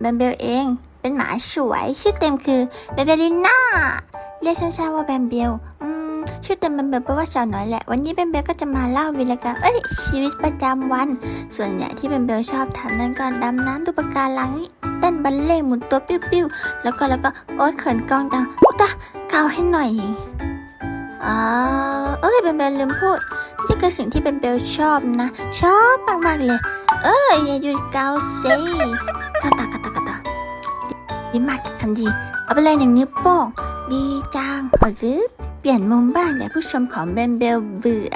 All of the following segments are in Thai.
แบมเบลเองเป็นหมาสวยชื่อเต็มคือเบเบลิน่าเรียกสั้นๆว่าแบมเบลอืมชื่อเต็มแบมเบลแปลว่าสาวน้อยแหละ วันนี้แบมเบลก็จะมาเล่าวีรกรรมเอ้ยชีวิตประจำวัน ส่วนใหญ่ที่แบมเบลชอบทำนั่นก็ดำน้ำดูปะการังเต้นบัลเล่หมุนตัวปิ้วๆแล้วก็แล้วก็โอ๊ยเขินกล้องจังอุ๊ยตาเกาให้หน่อยอ่าเอ้ยแบมเบลลืมพูดนี่คือสิ่งที่เป็นเบลชอบนะ ชอบมากๆเลย เอ้ยอย่าหยุดเกาสิกาตากาตากาตาดีมากทำดี เอาไปเลยหนึ่งนิ้วโป้ง ดีจังเอาซึเปลี่ยนมุมบ้างเดี๋ยวผู้ชมของเบนเบลเบื่อ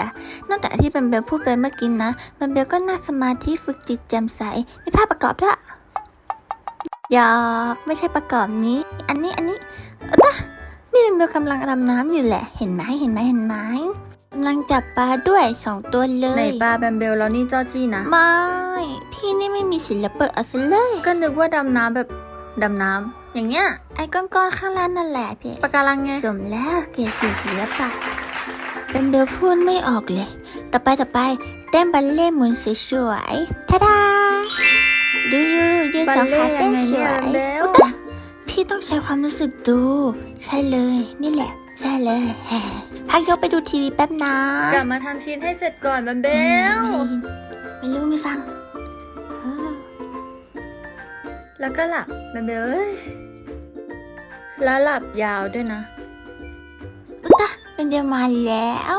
นอกจากที่เบนเบลพูดไปเมื่อกี้นะ เบนเบลก็นั่งสมาธิฝึกจิตแจ่มใส มีภาพประกอบด้วยหยอกไม่ใช่ประกอบนี้ อันนี้ อันนี้เออตะมีเบนเบลกำลังดำน้ำอยู่แหละ เห็นไหมเห็นไหมเห็นไหมกำลังจับปลาด้วยสองตัวเลไหนปลาแบมเบลแล้วนี่จอจี้นะ ไม่ พี่นี่ไม่มีศิลปะเอาซะเลย ก็นึกว่าดำน้ำแบบ ดำน้ำอย่างเงี้ยไอ้ก้อนๆข้างล่างนั่นแหละพี่ปะการังไงสมแล้วเกียรติศรีศิลปะเป็นเบลพูดไม่ออกเลย ต่อไปต่อไปเต้นบัลเล่ต์หมุนสวยๆทาดาดูยูยืนสองขาเต้นสวยบัลเล่ต์ยังไงเนี่ยเบลอุ๊ยตายพี่ต้องใช้ความรู้สึกดู ใช่เลย นี่แหละ ใช่เลยแฮพักยกไปดูทีวีแป๊บนะ กลับมาทำคลิปให้เสร็จก่อนแบมเบล ไม่รู้ไม่ฟัง แล้วก็หลับแบมเบลเอ้ยแล้วหลับยาวด้วยนะ อุยตะเป็นเดียวมาแล้ว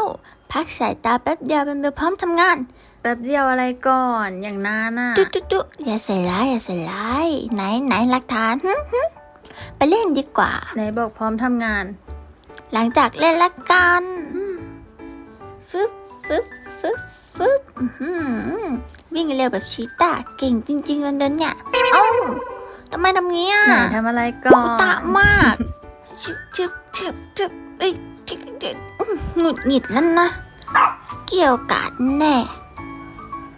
พักสายตาแป๊บเดียวเป็นเบลพร้อมทำงาน แป๊บเดียวอะไรก่อนอย่างนานอะ จุ๊จุ๊จุ๊อย่าใส่ร้ายอย่าใส่ร้ายไหนไหนหลักฐานหึหึไปเล่นดีกว่า ไหนบอกพร้อมทำงาน หลังจากเล่นละกันฟึบฟึบฟึบฟึบอื้อหือวิ่งเร็วแบบชีตาเก่งจริง ๆ วันเดินเนี่ยเอ้าทำ ไมทำงี้อะไหนทำอะไรก่ออุนตะมากชึบชึบชึบชึบเอ้ยชึบชึบอื้อหงุดหงิดแล้วนะ เกี่ยวกาดแน่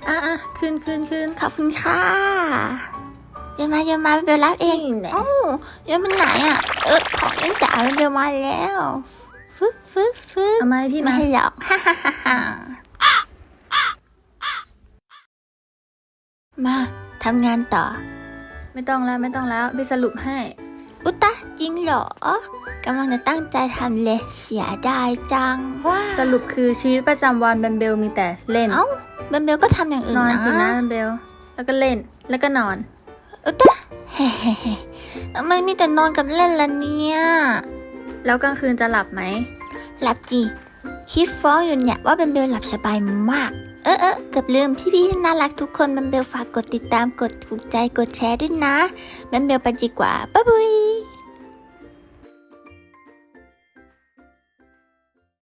อะอะขึ้นขึ้นขึ้นขอบคุณค่ะเดี๋ยวมาเดี๋ยวมาเบลรับเองนี่แหละโอ้เดี๋ยวมันไหนอะ เออของเล่นจ๋าเบลมาแล้วฟึบฟึบฟึบเอามาให้พี่ไม่มาให้หรอกฮ่าฮ่าฮ่าฮ่ามาทำงานต่อ ไม่ต้องแล้วไม่ต้องแล้วพี่สรุปให้ อุยตะจริงเหรอกำลังจะตั้งใจทำเลยเสียดายจังว้าสรุปคือชีวิตประจำวันแบมเบลมีแต่เล่น เอ้าเบลเบลก็ทำอย่างอื่นนอนนะสินะแบมเบล แล้วก็เล่นแล้วก็นอน อุยตะเฮ้เฮ้เฮ้ทำไมมีแต่นอนกับเล่นล่ะเนี่ย แล้วกลางคืนจะหลับไหม หลับจีคิดฟ้องอยู่เนี่ยว่าเบลเบลหลับสบายมาก เออเออเกือบลืมพี่ๆที่น่ารักทุกคนมันเบลฝากกดติดตามกดถูกใจกดแชร์ด้วยนะมันเบลไปดีกว่าบ๊ายบาย